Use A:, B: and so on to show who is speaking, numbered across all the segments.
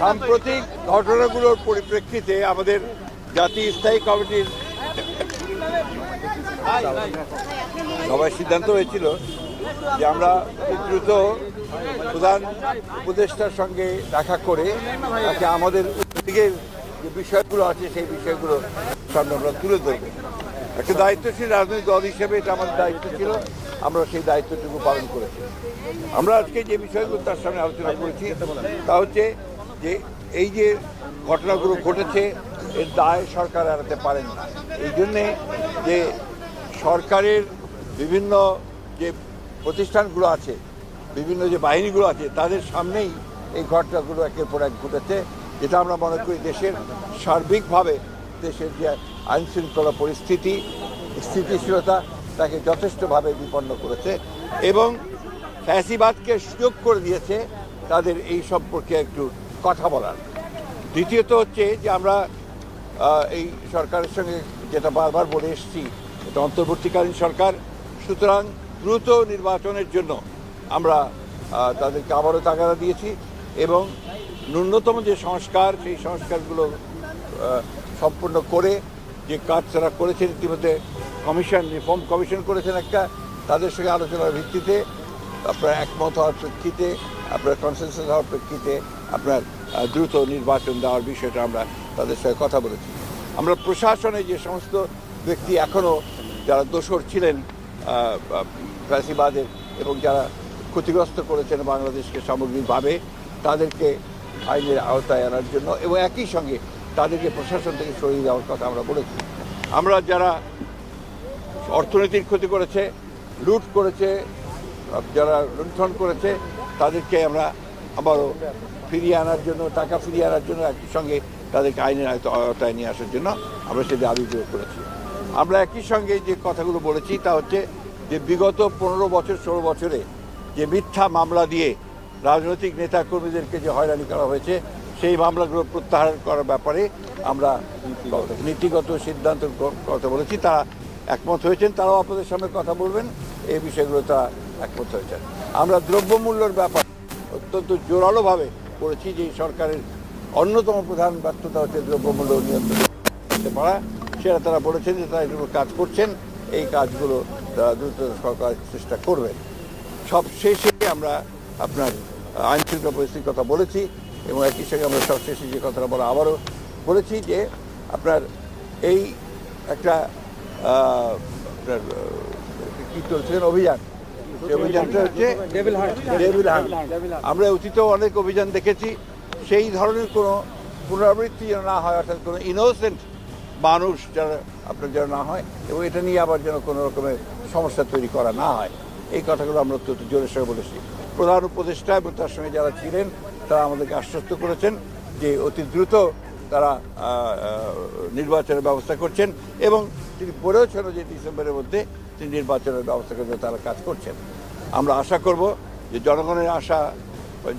A: সাম্প্রতিক ঘটনাগুলোর পরিপ্রেক্ষিতে আমাদের জাতীয় স্থায়ী কমিটির সবাই সিদ্ধান্ত হয়েছিল যে আমরা খুব দ্রুত প্রধান উপদেষ্টার সঙ্গে দেখা করে তাকে আমাদের দিকের যে বিষয়গুলো আছে, সেই বিষয়গুলো সামনে আমরা তুলে ধরব। একটা দায়িত্বশীল রাজনৈতিক দল হিসেবে এটা আমাদের দায়িত্ব ছিল, আমরা সেই দায়িত্বটুকু পালন করেছি। আমরা আজকে যে বিষয়গুলো তার সামনে আলোচনা করেছি, তা হচ্ছে যে এই যে ঘটনাগুলো ঘটেছে, এর দায় সরকার এড়াতে পারেন না। এই জন্যে যে সরকারের বিভিন্ন যে প্রতিষ্ঠানগুলো আছে, বিভিন্ন যে বাহিনীগুলো আছে, তাদের সামনেই এই ঘটনাগুলো একের পর এক ঘটেছে, যেটা আমরা মনে করি দেশের সার্বিকভাবে দেশের যে আইন শৃঙ্খলা পরিস্থিতি, স্থিতিশীলতা, তাকে যথেষ্টভাবে বিপন্ন করেছে এবং ফ্যাসিবাদকে সুযোগ করে দিয়েছে, তাদের এই সম্পর্কে একটু কথা বলার। দ্বিতীয়ত হচ্ছে যে আমরা এই সরকারের সঙ্গে যেটা বারবার বলে এসেছি, এটা অন্তর্বর্তীকালীন সরকার, সুতরাং দ্রুত নির্বাচনের জন্য আমরা তাদেরকে আবারও তাগাদা দিয়েছি এবং ন্যূনতম যে সংস্কার, সেই সংস্কারগুলো সম্পূর্ণ করে যে কাজ তারা করেছেন ইতিমধ্যে কমিশন, রিফর্ম কমিশন করেছেন একটা, তাদের সঙ্গে আলোচনার ভিত্তিতে আপনার একমত হওয়ার প্রেক্ষিতে, আপনার কনসেন্সাস হওয়ার প্রেক্ষিতে আপনার দ্রুত নির্বাচন দেওয়ার বিষয়টা আমরা তাদের সঙ্গে কথা বলেছি। আমরা প্রশাসনে যে সমস্ত ব্যক্তি এখনও যারা দোষর ছিলেন ফ্যাসিবাদের এবং যারা ক্ষতিগ্রস্ত করেছেন বাংলাদেশকে সামগ্রিকভাবে, তাদেরকে আইনের আওতায় আনার জন্য এবং একই সঙ্গে তাদেরকে প্রশাসন থেকে সরিয়ে দেওয়ার কথা আমরা বলেছি। আমরা যারা অর্থনীতির ক্ষতি করেছে, লুট করেছে, যারা লুণ্ঠন করেছে, তাদেরকে আমরা আবারও ফিরিয়ে আনার জন্য, টাকা ফিরিয়ে আনার জন্য একই সঙ্গে তাদেরকে আইনের আওতায় নিয়ে আসার জন্য আমরা সেটা আবির্ভূত করেছি। আমরা একই সঙ্গে যে কথাগুলো বলেছি তা হচ্ছে যে বিগত পনেরো বছর, ষোলো বছরে যে মিথ্যা মামলা দিয়ে রাজনৈতিক নেতা কর্মীদেরকে যে হয়রানি করা হয়েছে, সেই মামলাগুলো প্রত্যাহার করার ব্যাপারে আমরা নীতিগত সিদ্ধান্ত কথা বলেছি। তারা একমত হয়েছেন, তারাও আপনাদের সামনে কথা বলবেন। এই বিষয়গুলো তারা একমত হয়েছেন। আমরা দ্রব্যমূল্যর ব্যাপার অত্যন্ত জোরালোভাবে করেছি যে সরকারের অন্যতম প্রধান ব্যর্থতা হচ্ছে দ্রব্যমূল্য নিয়ন্ত্রণ। করতে পারা সেটা তারা বলেছেন যে তারা এগুলো কাজ করছেন, এই কাজগুলো তারা দ্রুত সরকার চেষ্টা করবে। সব শেষে আমরা আপনার আইন শৃঙ্খলা পরিস্থিতির কথা বলেছি এবং একই সঙ্গে আমরা সব শেষে যে কথাটা বলা আবারও বলেছি যে আপনার এই একটা আপনার কী চলছিলেন অভিযান অভিযানটা হচ্ছে ডেভিল হান্ট আমরা অতীতেও অনেক অভিযান দেখেছি। সেই ধরনের কোনো পুনরাবৃত্তি যেন না হয় অর্থাৎ কোনো ইনোসেন্ট মানুষ যারা আপনার যেন না হয় এবং এটা নিয়ে আবার যেন কোনো রকমের সমস্যা তৈরি করা না হয়। এই কথাগুলো আমরা অত্যন্ত জোরের সঙ্গে বলেছি। প্রধান উপদেষ্টা এবং তার সঙ্গে যারা ছিলেন তারা আমাদেরকে আশ্বস্ত করেছেন যে অতি দ্রুত তারা নির্বাচনের ব্যবস্থা করছেন এবং তিনি বলেওছেন যে ডিসেম্বরের মধ্যে তিনি নির্বাচনের ব্যবস্থা করে তারা কাজ করছেন। আমরা আশা করব যে জনগণের আশা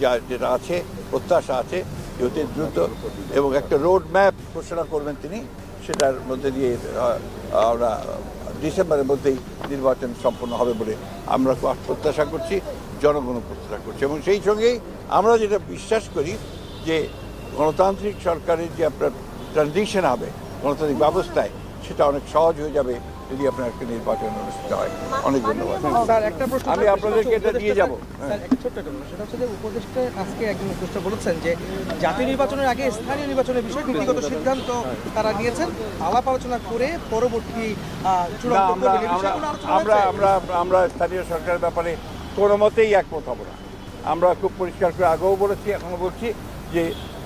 A: যা যেটা আছে, প্রত্যাশা আছে যে অতি দ্রুত এবং একটা রোড ম্যাপ ঘোষণা করবেন তিনি, সেটার মধ্যে দিয়ে আমরা ডিসেম্বরের মধ্যেই নির্বাচন সম্পন্ন হবে বলে আমরা প্রত্যাশা করছি, জনগণও প্রত্যাশা করছে। এবং সেই সঙ্গেই আমরা যেটা বিশ্বাস করি যে গণতান্ত্রিক সরকারের যে আপনার ট্রানজিশন হবে, গণতান্ত্রিক ব্যবস্থায়, সেটা অনেক সহজ হয়ে যাবে যদি আপনার একটা নির্বাচন অনুষ্ঠিত হয়। অনেক ধন্যবাদ।
B: স্যার একটা প্রশ্ন
A: আমি আপনাদেরকে এটা দিয়ে যাব।
B: উপদেষ্টা- স্যার একটা ছোট্ট একটা প্রশ্ন। সেটা হচ্ছে যে উপদেষ্টা আজকে একজন উপদেষ্টা বলেছেন যে জাতীয় নির্বাচনের আগে স্থানীয় নির্বাচনের বিষয়ে নীতিগত সিদ্ধান্ত তারা নিয়েছেন। আলাপ আলোচনা করে পরবর্তী চূড়ান্ত
A: আমরা
B: করবেন।
A: আমরা
B: কোনো আলোচনা
A: আমরা আমরা আমরা স্থানীয় সরকারের ব্যাপারে কোনো মতেই একমত হব না। আমরা খুব পরিষ্কার করে আগেও বলেছি এখনও বলছি যে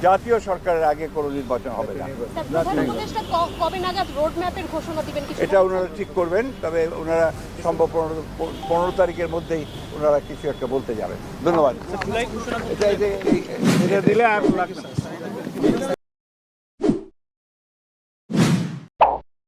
A: জাতীয় সরকারের আগে কোনো নির্বাচন হবে না। এটা ওনারা ঠিক করবেন তবে ওনারা সম্ভব পনেরো পনেরো তারিখের মধ্যেই ওনারা কিছু একটা বলতে যাবেন। ধন্যবাদ। এটা এটা দিলে আর লাগবে না।